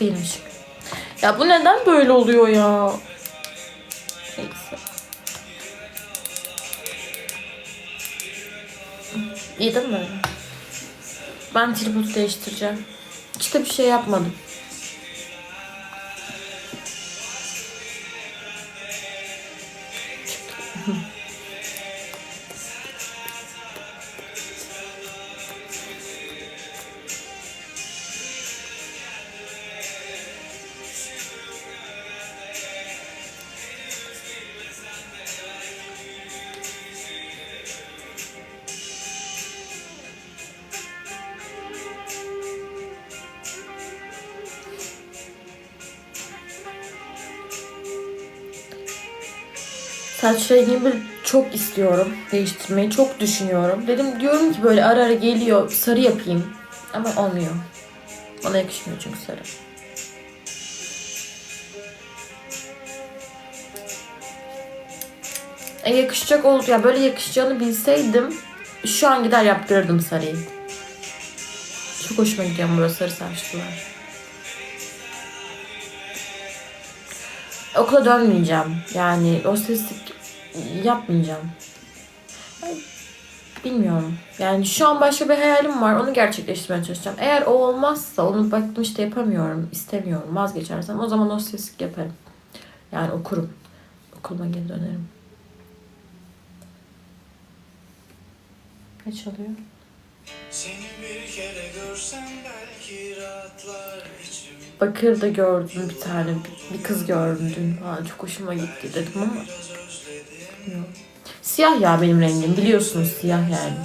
Değilmiş. Ya bu neden böyle oluyor ya? Neyse. İyi değil mi? Ben tripodu değiştireceğim. Hiç de bir şey yapmadım. Saç rengimi çok istiyorum değiştirmeyi. Çok düşünüyorum. Dedim diyorum ki böyle ara ara geliyor sarı yapayım. Ama olmuyor. Bana yakışmıyor çünkü sarı. E yakışacak oldu ya böyle yakışacağını bilseydim şu an gider yaptırırdım sarıyı. Çok hoşuma gidiyor burası sarı saçlılar. Okula dönmeyeceğim. Yani o seslik yapmayacağım. Ay, Bilmiyorum. Yani şu an başka bir hayalim var. Onu gerçekleştirmeye çalışacağım. Eğer o olmazsa onu baktım işte yapamıyorum, istemiyorum, vazgeçersem o zaman o seslik yaparım. Yani okurum. Okuluma geri dönerim. Ne çalıyor? Seni bir kere görsem belki rahatlar içim Bakır'da gördüm bir tane. Bir, bir kız gördüm dün. Ha, çok hoşuma gitti dedim ama. Siyah ya benim rengim. Biliyorsunuz siyah yani.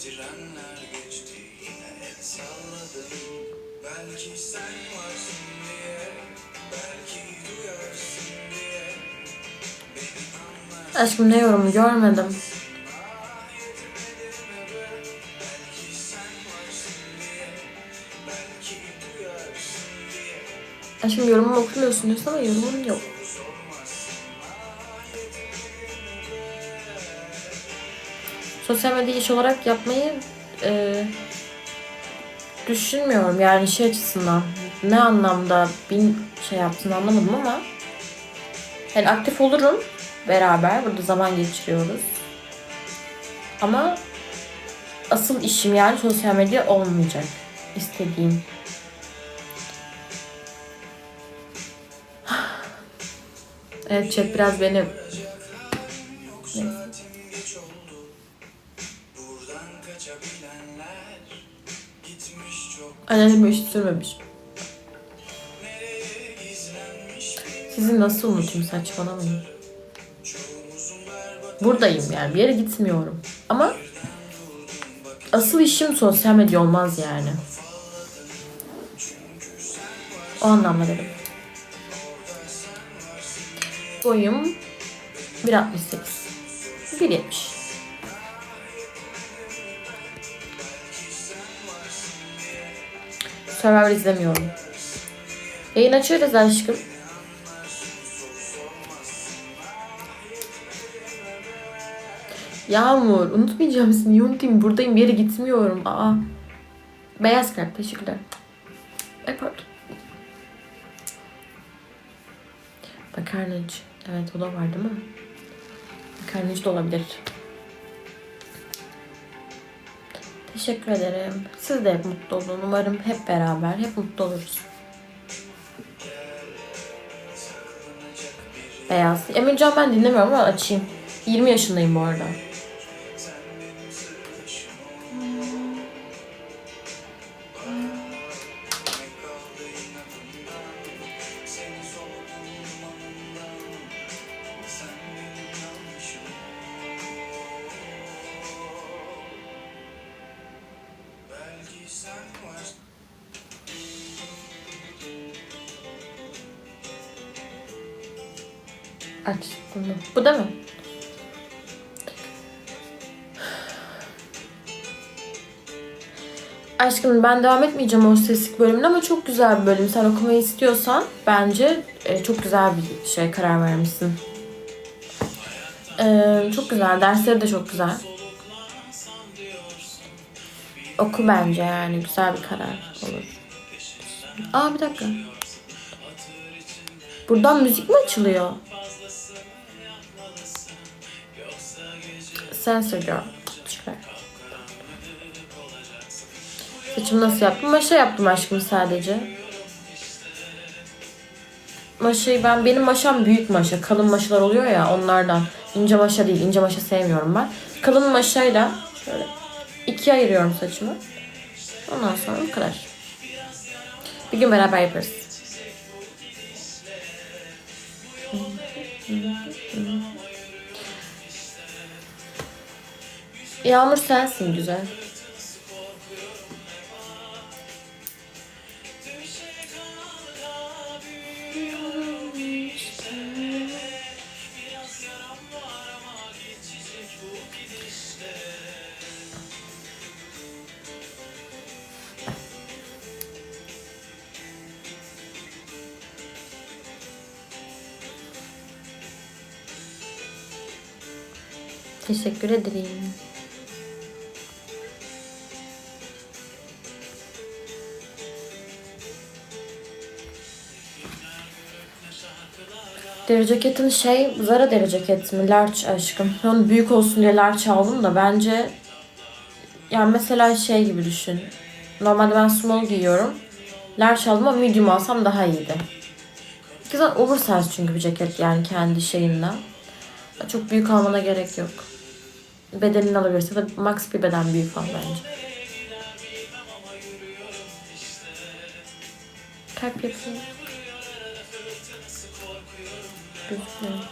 Trenler geçti Yine el salladım Belki sen varsın Aşkım ne yorumu görmedim. Aşkım yorumumu okumuyorsun diyorsun ama yorumun yok. Sosyal medya iş olarak yapmayı e, düşünmüyorum. Yani şey açısından ne anlamda bin şey yaptığını anlamadım ama yani aktif olurum beraber. Burada zaman geçiriyoruz. Ama asıl işim yani sosyal medya olmayacak. istediğim. Evet chat biraz beni Anneanneme hiç sürmemiş. Sizi nasıl unutayım saçmalamayın. Buradayım yani bir yere gitmiyorum. Ama asıl işim sosyal medya olmaz yani. O anlamda dedim. Boyum 1.68. 1.70. Survivor izlemiyorum. Yayın açıyoruz aşkım. Yağmur unutmayacağım seni. Unutayım? Buradayım bir yere gitmiyorum. Aa. Beyaz kart teşekkürler. Ay pardon. Makarnacı. Evet o da var değil mi? Makarnacı da olabilir. Teşekkür ederim. Siz de hep mutlu olun. Umarım hep beraber hep mutlu oluruz. Beyaz. Emircan ben dinlemiyorum ama açayım. 20 yaşındayım bu arada. Aç bunu. Bu da mı? Aşkım ben devam etmeyeceğim o seslik bölümüne ama çok güzel bir bölüm. Sen okumayı istiyorsan bence e, çok güzel bir şey karar vermişsin. Ee, çok güzel. Dersleri de çok güzel. Oku bence yani. Güzel bir karar olur. Aa bir dakika. Buradan müzik mi açılıyor? Sensor Girl. Çıkar. Saçımı nasıl yaptım? Maşa yaptım aşkım sadece. Maşayı ben benim maşam büyük maşa. Kalın maşalar oluyor ya onlardan. İnce maşa değil. ince maşa sevmiyorum ben. Kalın maşayla şöyle ikiye ayırıyorum saçımı. Ondan sonra bu kadar. Bir gün beraber yaparız. Yağmur sensin güzel. Teşekkür ederim. Deri ceketin şey Zara deri ceket mi? Large aşkım. Onu büyük olsun diye large aldım da bence yani mesela şey gibi düşün. Normalde ben small giyiyorum. Large aldım ama medium alsam daha iyiydi. Güzel oversize çünkü bir ceket yani kendi şeyinden. Çok büyük almana gerek yok. Bedenini alabilirsin. Tabii max bir beden büyük al bence. Kalp yapayım. Gözükmüyor.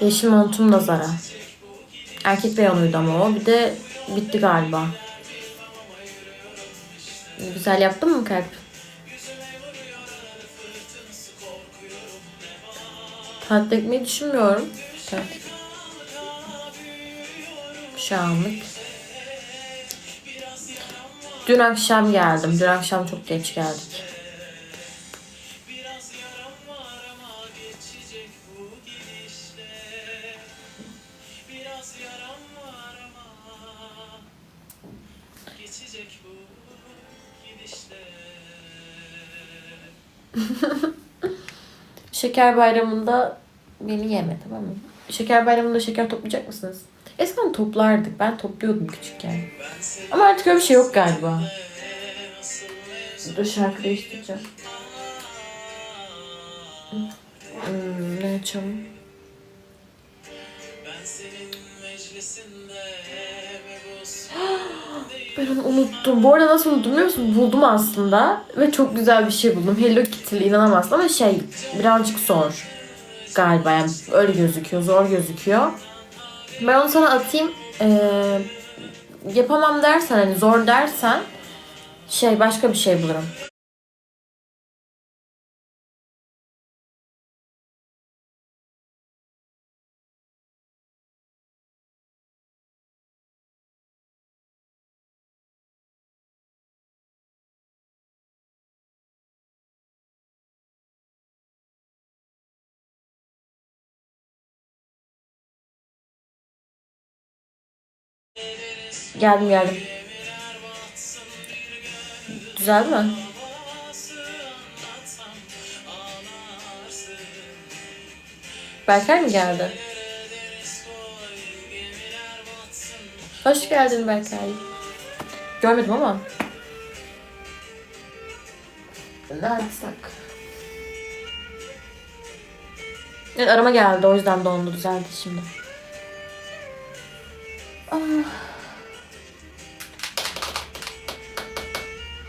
Yeşil montum da Zara. Erkek reyonuydu ama o. Bir de bitti galiba. Güzel yaptın mı kalp? Tatile gitmeyi düşünmüyorum. Evet. Şu anlık. Dün akşam geldim. Dün akşam çok geç geldik. Şeker bayramında beni yeme tamam mı? Şeker bayramında şeker toplayacak mısınız? Eskiden toplardık. Ben topluyordum küçükken. Ama artık öyle bir şey yok galiba. Dur şarkı değiştireceğim. Hmm, ne açalım? Ben onu unuttum. Bu arada nasıl unuttum biliyor musun? Buldum aslında. Ve çok güzel bir şey buldum. Hello Kitty'li inanamazsın ama şey birazcık zor. Galiba yani öyle gözüküyor. Zor gözüküyor. Ben onu sana atayım. Ee, yapamam dersen hani zor dersen şey başka bir şey bulurum. Geldim geldim. Güzel mi? Berkay mı geldi? Hoş geldin Berkay. Görmedim ama. Ne yapsak? Evet, arama geldi o yüzden dondu düzeldi şimdi. Ah.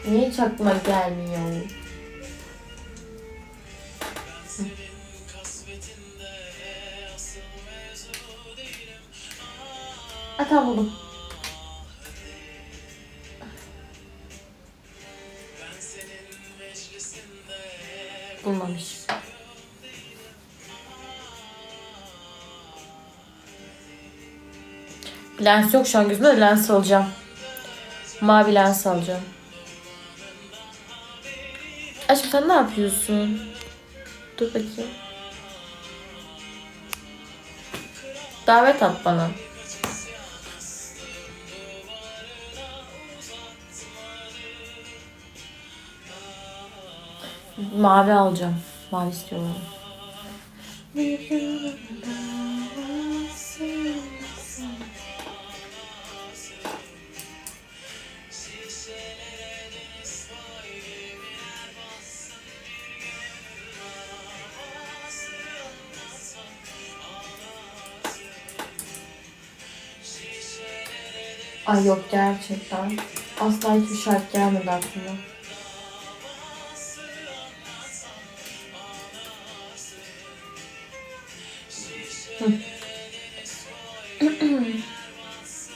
Niye hiç aklıma gelmiyor? Ha tamam buldum. Lens yok şu an gözümde de lens alacağım. Mavi lens alacağım. Aşkım sen ne yapıyorsun? Dur bakayım. Davet at bana. Mavi alacağım. Mavi istiyorum. Ay yok gerçekten. Asla hiçbir şarkı gelmedi aklıma.